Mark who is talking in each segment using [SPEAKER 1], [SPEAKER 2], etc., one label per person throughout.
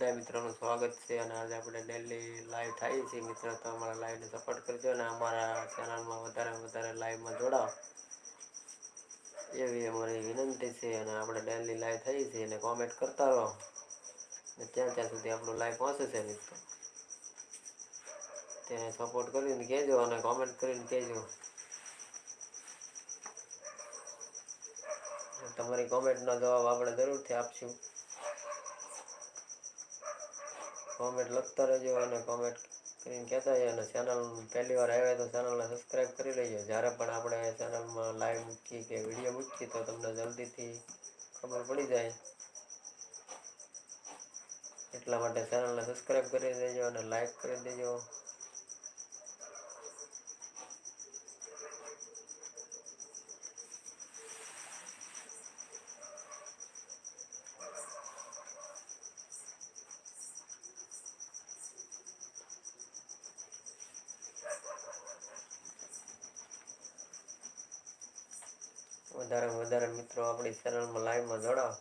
[SPEAKER 1] બધા મિત્રોનું સ્વાગત છે અને આજે આપણે ડેલી લાઈવ થાય છે. મિત્રો, તો અમારા લાઈવને સપોર્ટ કરજો અને અમારા ચેનલમાં વધારે વધારે લાઈવમાં જોડાઓ. એવી અમારી વિનંતી છે અને આપણે ડેલી લાઈવ થઈ છે અને કોમેન્ટ કરતા રહો. અને ત્યાં ત્યાં સુધી આપણું લાઈવ પહોંચે છે, મિત્રો. ત્યાં સપોર્ટ કરીને કહેજો અને કોમેન્ટ કરીને કહેજો. તમારી કોમેન્ટનો જવાબ આપણે જરૂરથી આપશું. કોમેન્ટ લખતા રહેજો અને કોમેન્ટ કરીને કહેતા જજો અને ચેનલ પહેલી વાર આવ્યા તો ચેનલને સબસ્ક્રાઈબ કરી લેજો. જ્યારે પણ આપણે ચેનલમાં લાઈવ મૂકીએ કે વીડિયો મૂકીએ તો તમને જલ્દીથી ખબર પડી જાય. એટલા માટે ચેનલને સબસ્ક્રાઈબ કરી દેજો અને લાઈક કરી દેજો. વધારે વધારે મિત્રો આપણી ચેનલમાં લાઈવમાં જોડાઓ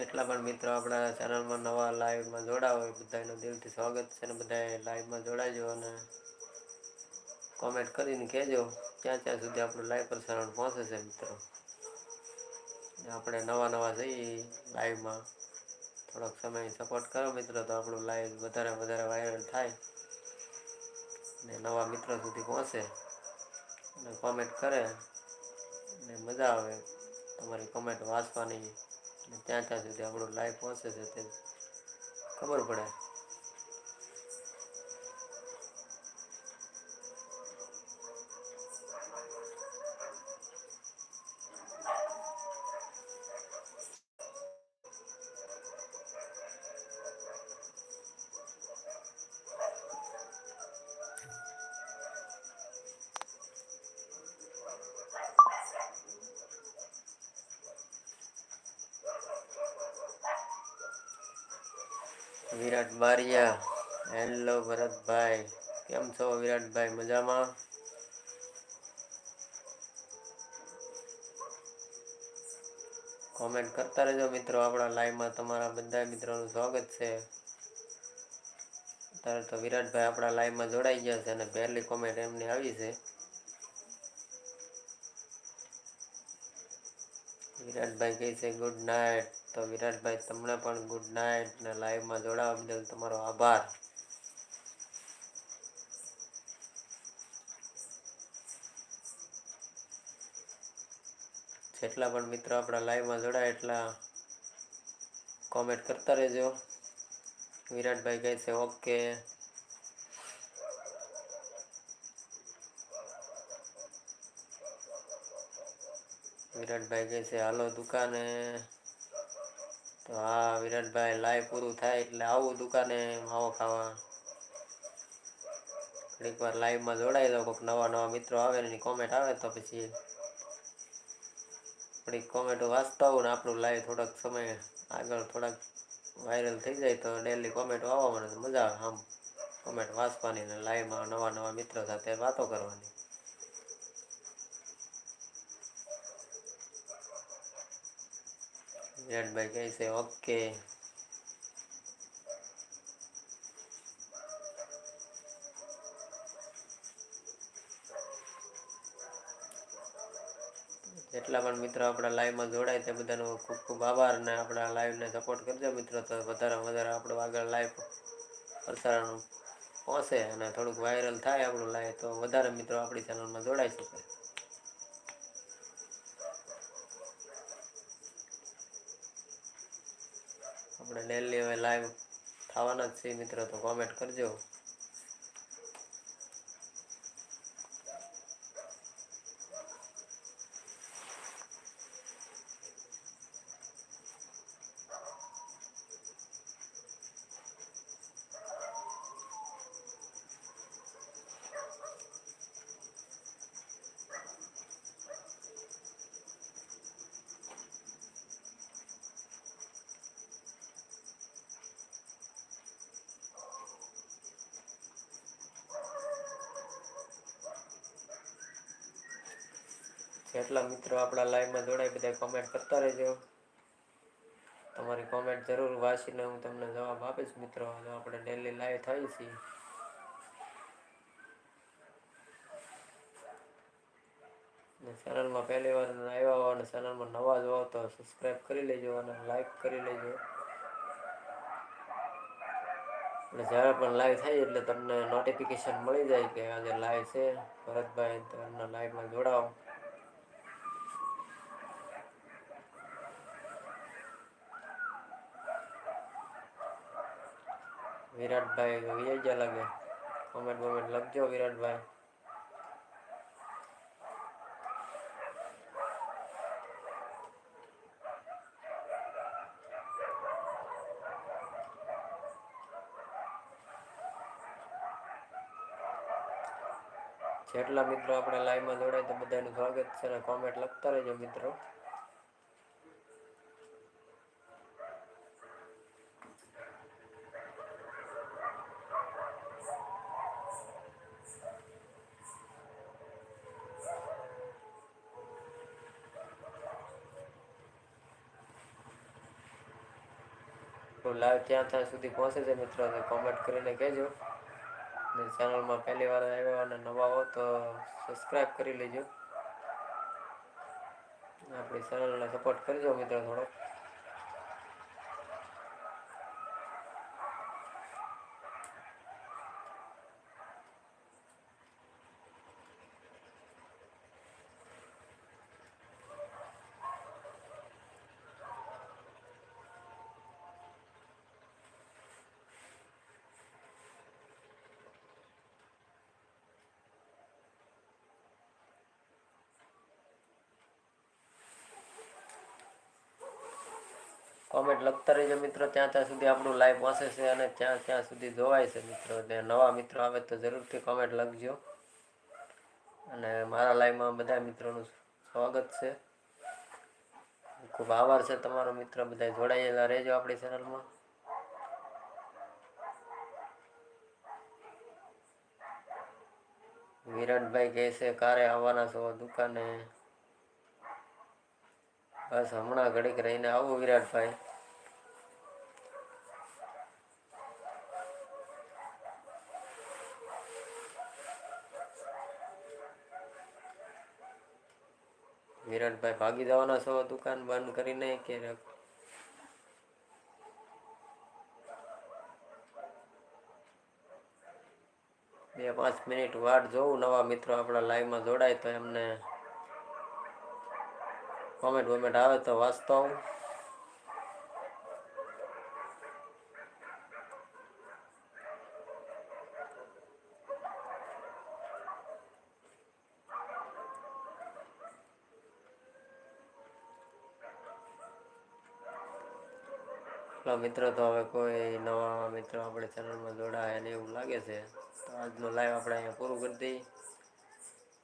[SPEAKER 1] જેટલા પણ મિત્રો આપણા ચેનલમાં નવા લાઈવમાં જોડાવો હોય બધાનું દિલથી સ્વાગત છે અને બધા લાઈવમાં જોડાજો અને કોમેન્ટ કરીને કહેજો ક્યાં ક્યાં સુધી આપણું લાઈવ પ્રસારણ પહોંચે છે મિત્રો. આપણે નવા નવા જઈએ લાઈવમાં. થોડોક સમય સપોર્ટ કરો મિત્રો તો આપણું લાઈવ વધારે વધારે વાયરલ થાય. ને નવા મિત્રો સુધી પહોંચે. અને કોમેન્ટ કરે. ને મજા આવે. તમારી કોમેન્ટ વાંચવાની ને ત્યાં ત્યાં સુધી આપણું લાઈફ પહોંચે છે તે ખબર પડે. વિરાટ બારિયા હેલો ભરતભાઈ. કેમ છો વિરાટભાઈ? મજામાં? કોમેન્ટ કરતા રહેજો મિત્રો. આપણા લાઈવમાં તમારા બધા મિત્રોનું સ્વાગત છે. અત્યારે તો વિરાટભાઈ આપણા લાઈવમાં જોડાઈ ગયા છે અને પહેલી કોમેન્ટ એમની આવી છે. વિરાટભાઈ કહે છે ગુડ નાઇટ તો વિરાટભાઈ તમને પણ ગુડ નાઇટ ને લાઈવમાં જોડાવા બદલ તમારો આભાર. જેટલા પણ મિત્રો આપણા લાઈવમાં જોડાય એટલા કોમેન્ટ કરતા રહેજો. વિરાટભાઈ કહે છે, ઓકે. વિરાટભાઈ કહે છે, હાલો દુકાને. તો હા, વિરાટભાઈ લાઈવ પૂરું થાય એટલે આવું દુકાને માવો ખાવા. ઘડીક વાર લાઈવમાં જોડાઈ દો કોઈક નવા નવા મિત્રો આવે એની કોમેન્ટ આવે તો પછી થોડીક કોમેન્ટો વાંચતા હોઉં ને આપણું લાઈવ થોડાક સમય આગળ થોડાક વાયરલ થઈ જાય તો ડેલી કોમેન્ટો આવવા મને મજા આવે આમ. કોમેન્ટ વાંચવાની ને લાઈવમાં નવા નવા મિત્રો સાથે વાતો કરવાની. વિરાટભાઈ કહે છે ઓકે જેટલા પણ મિત્રો આપણા લાઈવમાં જોડાય તે બધાનો ખૂબ ખૂબ આભાર અને આપણા લાઈવને સપોર્ટ કરજો મિત્રો, તો વધારે વધારે આપણો આગળ લાઈવ પ્રસારણ પહોંચે અને થોડુંક વાયરલ થાય આપણું લાઈવ તો વધારે મિત્રો આપણી ચેનલમાં જોડાઈ શકે. આપણે ડેલી હવે લાઈવ થવાના જ છીએ મિત્રો તો કોમેન્ટ કરજો. જેટલા મિત્રો આપણા લાઈવમાં જોડાય બધા કોમેન્ટ કરતા રહેજો. તમારી કોમેન્ટ જરૂર વાંચીને હું તમને જવાબ આપીશ મિત્રો. જો આપણે ડેલી લાઈવ થઈ છીએ. ચેનલમાં પહેલી વાર આવ્યા હો અને ચેનલમાં નવા જ હો તો સબસ્ક્રાઈબ કરી લેજો અને લાઈક કરી લેજો. અને જ્યારે પણ લાઈવ થાય એટલે તમને નોટિફિકેશન મળી જાય કે આજે લાઈવ છે. ભરતભાઈ તમને લાઈવમાં જોડાવો વિરાટભાઈ વિજય લાગે કોમેન્ટ કોમેન્ટ લખજો વિરાટભાઈ. જેટલા મિત્રો આપણે લાઈવમાં જોડાય તો બધાનું સ્વાગત છે અને કોમેન્ટ લખતા રહેજો મિત્રો. લાઈવ ત્યાં ત્યાં સુધી પહોંચે છે મિત્રો, તો કોમેન્ટ કરીને કહેજો. ને ચેનલમાં પહેલી વાર આવ્યા અને નવા હો તો સબસ્ક્રાઈબ કરી લેજો. આપણી ચેનલને સપોર્ટ કરજો મિત્રો થોડો કોમેન્ટ લખતા રહેજો મિત્રો. ત્યાં ત્યાં સુધી આપણું લાઈવ પહોંચે છે અને ત્યાં ત્યાં સુધી જોવાય છે મિત્રો. ને નવા મિત્રો આવે તો જરૂરથી કોમેન્ટ લખજો. અને મારા લાઈવમાં બધા મિત્રોનું સ્વાગત છે. ખૂબ આભાર છે તમારો મિત્ર. બધા જોડાયેલા રહેજો આપણી ચેનલમાં વિરાટભાઈ કહે છે, કારે આવવાના છો દુકાને? બસ હમણાં ઘડીક રહીને આવું વિરાટભાઈ. વિરાટભાઈ ભાગી જવાના છો દુકાન બંધ કરીને કે બે પાંચ મિનિટ વાટ જોઉં, નવા મિત્રો આપણા લાઈવમાં જોડાય તો એમને કોમેન્ટ વોમેન્ટ આવે તો વાંચતો આવું. એટલા મિત્રો તો હવે કોઈ નવા મિત્રો આપણે ચેનલમાં જોડાય ને એવું લાગે છે. તો આજનો લાઈવ આપણે અહીંયા પૂરું કરી દઈએ.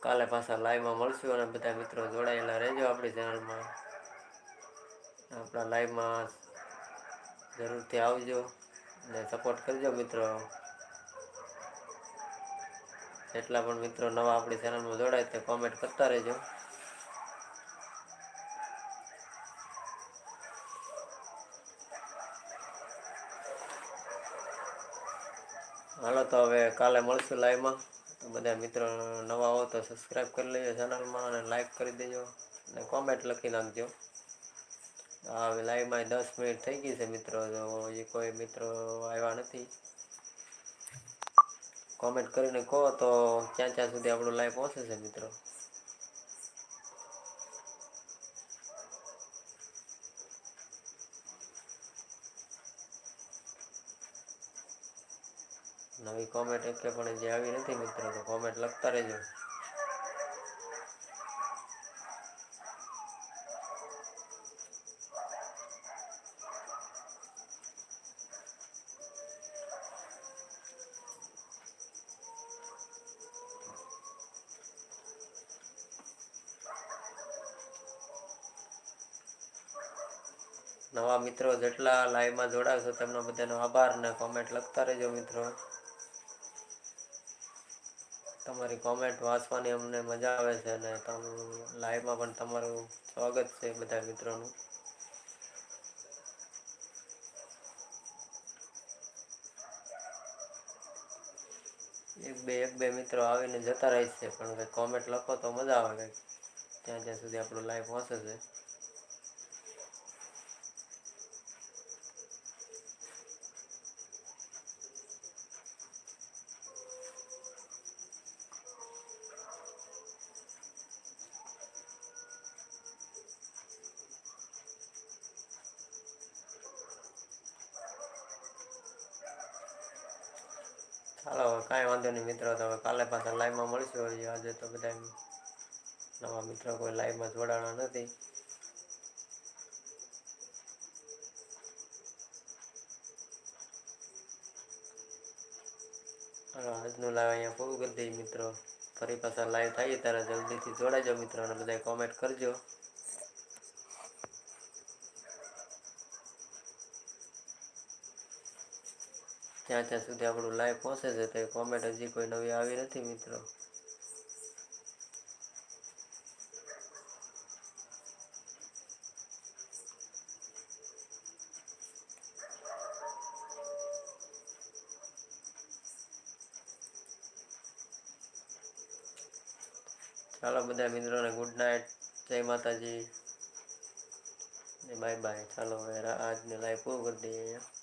[SPEAKER 1] કાલે પાછા લાઈવમાં મળશું અને બધા મિત્રો જોડાયેલા રહેજો આપણી ચેનલમાં. આપણા લાઈવમાં જરૂરથી આવજો અને સપોર્ટ કરજો મિત્રો. જેટલા પણ મિત્રો નવા આપણી ચેનલમાં જોડાય તે કોમેન્ટ કરતા રહેજો. હાલો તો હવે કાલે મળશું લાઈવમાં તો બધા મિત્રો નવા હો તો સબસ્ક્રાઈબ કરી લેજો ચેનલમાં અને લાઈક કરી દેજો. અને કોમેન્ટ લખી નાખજો. હવે લાઈવમાં દસ મિનિટ થઈ ગઈ છે મિત્રો, તો હજી કોઈ મિત્રો આવ્યા નથી. કોમેન્ટ કરીને કહો તો ક્યાં ક્યાં સુધી આપણું લાઈવ પહોંચે છે મિત્રો? નવી કોમેન્ટ એક પણ જે આવી નથી મિત્રો, તો કોમેન્ટ લખતા રહેજો. નવા મિત્રો જેટલા લાઈવમાં જોડાશો તેમનો બધાનો આભાર ને કોમેન્ટ લખતા રહેજો મિત્રો. તમારી કોમેન્ટ વાંચવાની અમને મજા આવે છે અને તમે લાઈવમાં પણ તમારું સ્વાગત છે બધા મિત્રોનું. એક બે એક બે મિત્રો આવીને જતા રહે છે, પણ કંઈક કોમેન્ટ લખો તો મજા આવે કંઈક. ત્યાં જ્યાં સુધી આપણું લાઈવ પહોંચે છે. હવે કાંઈ વાંધો નહીં મિત્રો, તો હવે કાલે પાછા લાઈવમાં મળશું હજી આજે તો બધા નવા મિત્રો કોઈ લાઈવમાં જોડાણા નથી. આજનું લાઈવ અહીંયા પૂરું કરી દઈએ મિત્રો. ફરી પાછા લાઈવ થાય ત્યારે જલ્દીથી જોડાજો મિત્રો, અને બધા કોમેન્ટ કરજો. ત્યાં ત્યાં સુધી આપણું લાઈવ પહોંચે છે તો કોમેન્ટ હજી કોઈ નવી આવી નથી, મિત્રો. ચાલો બધા મિત્રોને ગુડ નાઇટ જય માતાજી. બાય બાય ચાલો હવે આજને લાઈવ પૂરું કરી દઈએ. અહીંયા